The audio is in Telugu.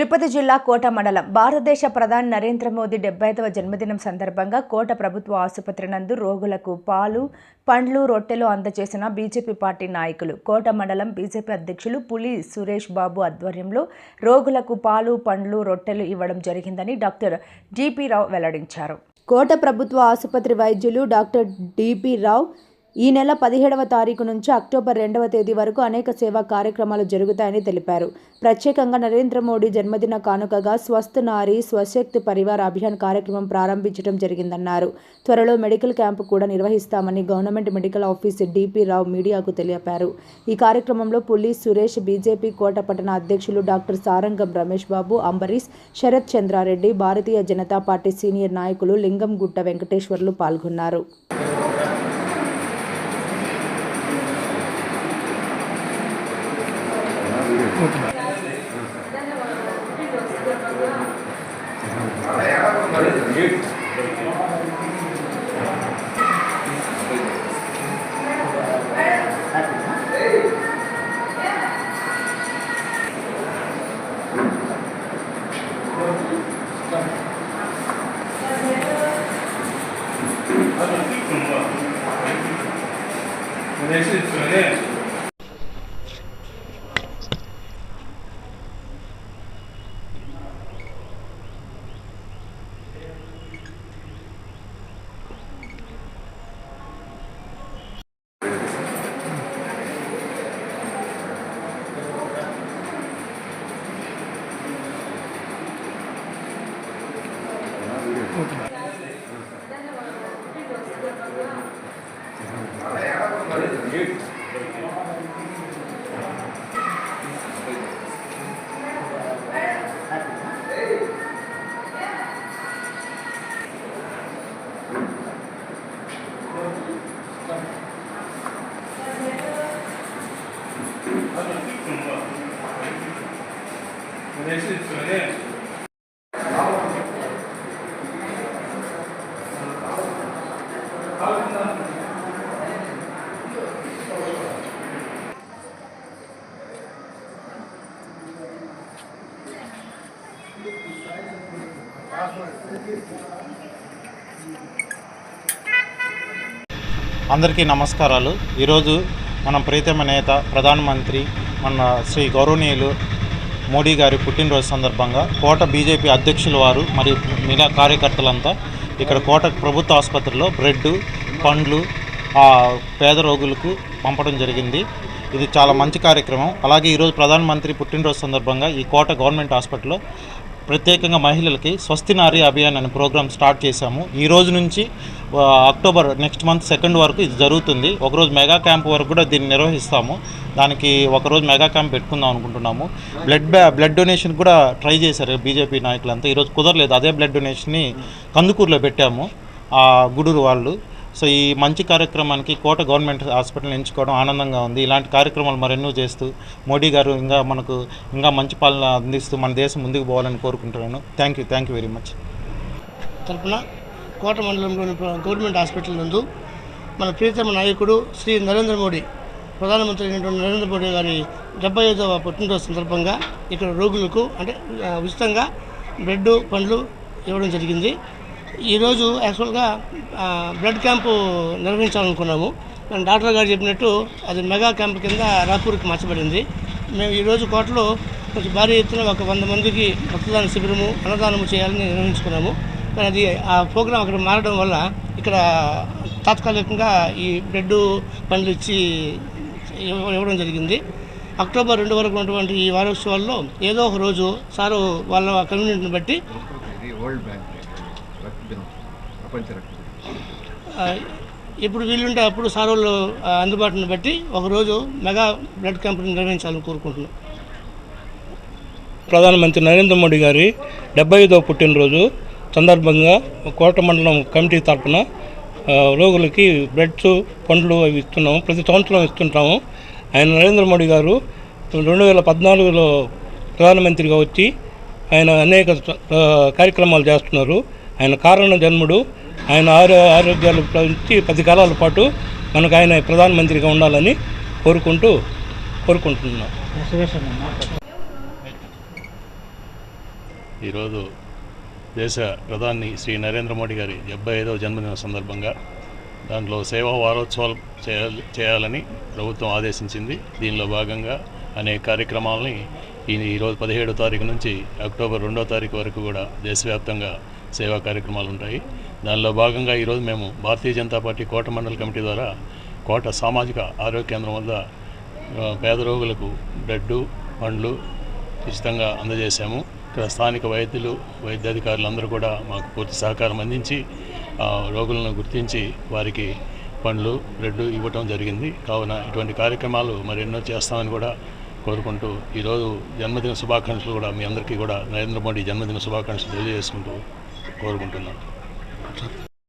తిరుపతి జిల్లా కోట మండలం భారతదేశ ప్రధాని నరేంద్ర మోదీ డెబ్బైదవ జన్మదినం సందర్భంగా కోట ప్రభుత్వ ఆసుపత్రి నందు రోగులకు పాలు పండ్లు రొట్టెలు అందజేసిన బీజేపీ పార్టీ నాయకులు. కోట మండలం బీజేపీ అధ్యక్షులు పులి సురేష్ బాబు ఆధ్వర్యంలో రోగులకు పాలు పండ్లు రొట్టెలు ఇవ్వడం జరిగిందని డాక్టర్ డిపి రావు వెల్లడించారు. కోట ప్రభుత్వ ఆసుపత్రి వైద్యులు డాక్టర్ డిపి రావు ఈ నెల పదిహేడవ తారీఖు నుంచి అక్టోబర్ రెండవ తేదీ వరకు అనేక సేవా కార్యక్రమాలు జరుగుతాయని తెలిపారు. ప్రత్యేకంగా నరేంద్ర మోడీ జన్మదిన కానుకగా స్వస్థ నారి స్వశక్తి పరివార్ అభియాన్ కార్యక్రమం ప్రారంభించడం జరిగిందన్నారు. త్వరలో మెడికల్ క్యాంపు కూడా నిర్వహిస్తామని government medical officer D P మీడియాకు తెలిపారు. ఈ కార్యక్రమంలో పులీస్ సురేష్ బీజేపీ కోట పట్టణ అధ్యక్షులు doctor Sarangam Ramesh Babu Ambarish Sharat Chandrareddy Bharatiya Janata Party senior నాయకులు లింగంగుట్ట వెంకటేశ్వర్లు పాల్గొన్నారు. కోరుకుంటున్నాను 嬉しいですよね。అందరికీ నమస్కారాలు. ఈరోజు మన ప్రీతమ నేత ప్రధానమంత్రి మన శ్రీ గౌరవనీయులు మోడీ గారి పుట్టినరోజు సందర్భంగా కోట బీజేపీ అధ్యక్షుల వారు మరియు మిగతా కార్యకర్తలంతా ఇక్కడ కోట ప్రభుత్వ ఆసుపత్రిలో బ్రెడ్ పండ్లు ఆ పేద రోగులకు పంపడం జరిగింది. ఇది చాలా మంచి కార్యక్రమం. అలాగే ఈరోజు ప్రధానమంత్రి పుట్టినరోజు సందర్భంగా ఈ కోట గవర్నమెంట్ హాస్పిటల్లో ప్రత్యేకంగా మహిళలకి స్వస్తి నారీ అభియాన్ అనే ప్రోగ్రామ్ స్టార్ట్ చేశాము. ఈ రోజు నుంచి అక్టోబర్ నెక్స్ట్ మంత్ సెకండ్ వరకు ఇది జరుగుతుంది. ఒకరోజు మెగా క్యాంప్ వరకు కూడా దీన్ని నిర్వహిస్తాము. దానికి ఒకరోజు మెగా క్యాంప్ పెట్టుకుందాం అనుకుంటున్నాము. బ్లడ్ బ్యా బ్లడ్ డొనేషన్ కూడా ట్రై చేశారు బీజేపీ నాయకులంతా. ఈరోజు కుదరలేదు. అదే బ్లడ్ డొనేషన్ని కందుకూరులో పెట్టాము. ఆ గుడూరు వాళ్ళు. సో ఈ మంచి కార్యక్రమానికి కోట గవర్నమెంట్ హాస్పిటల్ ఎంచుకోవడం ఆనందంగా ఉంది. ఇలాంటి కార్యక్రమాలు మరెన్నో చేస్తూ మోడీ గారు ఇంకా మనకు ఇంకా మంచి పాలన అందిస్తూ మన దేశం ముందుకు పోవాలని కోరుకుంటున్నాను. Thank you thank you very much తరపున కోట మండలంలోని గవర్నమెంట్ హాస్పిటల్ నందు మన ప్రీతమ నాయకుడు శ్రీ నరేంద్ర మోడీ ప్రధానమంత్రి అయినటువంటి నరేంద్ర మోడీ గారి డెబ్బై ఐదవ పుట్టినరోజు సందర్భంగా ఇక్కడ రోగులకు అంటే ఉచితంగా బ్రెడ్ పండ్లు ఇవ్వడం జరిగింది. ఈరోజు యాక్చువల్గా బ్లడ్ క్యాంపు నిర్వహించాలనుకున్నాము. కానీ డాక్టర్ గారు చెప్పినట్టు అది మెగా క్యాంప్ కింద రాపూర్కి మార్చబడింది. మేము ఈరోజు కోటలో కొంచెం భారీ ఎత్తున ఒక వంద మందికి రక్తదాన శిబిరము అన్నదానము చేయాలని నిర్వహించుకున్నాము కానీ అది ఆ ప్రోగ్రాం అక్కడ మారడం వల్ల ఇక్కడ తాత్కాలికంగా ఈ బ్రెడ్ పండ్లు ఇచ్చి ఇవ్వడం జరిగింది. అక్టోబర్ రెండు వరకు ఉన్నటువంటి ఈ వారోత్సవాల్లో ఏదో ఒక రోజు సారు వాళ్ళ కమ్యూనిటీని బట్టి ఇది వరల్డ్ బ్యాంక్ డే రక్త దినం ప్రపంచ రక్త దినం ఆ, ఎప్పుడు వీలుంటే అప్పుడు సార్ వాళ్ళు ఆ, అందుబాటుని బట్టి ఒకరోజు మెగా బ్లడ్ క్యాంపుని నిర్వహించాలని కోరుకుంటున్నాం. ప్రధానమంత్రి నరేంద్ర మోడీ గారి డెబ్బై ఐదవ పుట్టినరోజు సందర్భంగా కోట మండలం కమిటీ తరఫున రోగులకి బ్రెడ్స్ పండ్లు అవి ఇస్తున్నాము. ప్రతి సంవత్సరం ఇస్తుంటాము. ఆయన నరేంద్ర మోడీ గారు రెండు వేల పద్నాలుగులో ప్రధానమంత్రిగా వచ్చి ఆయన అనేక కార్యక్రమాలు చేస్తున్నారు. ఆయన కారణ జన్ముడు. ఆయన ఆరో ఆరోగ్యాలు నుంచి పది కాలాల పాటు మనకు ఆయన ప్రధానమంత్రిగా ఉండాలని కోరుకుంటూ కోరుకుంటున్నాం. ఈరోజు దేశ ప్రధాని శ్రీ నరేంద్ర మోడీ గారి డెబ్బై ఐదవ జన్మదిన సందర్భంగా దాంట్లో సేవా వారోత్సవాలు చేయాలి చేయాలని ప్రభుత్వం ఆదేశించింది. దీనిలో భాగంగా అనేక కార్యక్రమాలని ఈ ఈరోజు పదిహేడో తారీఖు నుంచి అక్టోబర్ రెండో తారీఖు వరకు కూడా దేశవ్యాప్తంగా సేవా కార్యక్రమాలు ఉంటాయి. దానిలో భాగంగా ఈరోజు మేము భారతీయ జనతా పార్టీ కోట మండల కమిటీ ద్వారా కోట సామాజిక ఆరోగ్య కేంద్రం వద్ద పేద రోగులకు బ్రెడ్ పండ్లు ఉచితంగా అందజేశాము. ఇక్కడ స్థానిక వైద్యులు వైద్యాధికారులు అందరూ కూడా మాకు పూర్తి సహకారం అందించి రోగులను గుర్తించి వారికి పండ్లు బ్రెడ్ ఇవ్వటం జరిగింది. కావున ఇటువంటి కార్యక్రమాలు మరెన్నో చేస్తామని కూడా కోరుకుంటూ ఈరోజు జన్మదిన శుభాకాంక్షలు కూడా మీ అందరికీ కూడా నరేంద్ర మోడీ జన్మదిన శుభాకాంక్షలు తెలియజేసుకుంటూ కోరుకుంటున్నాను.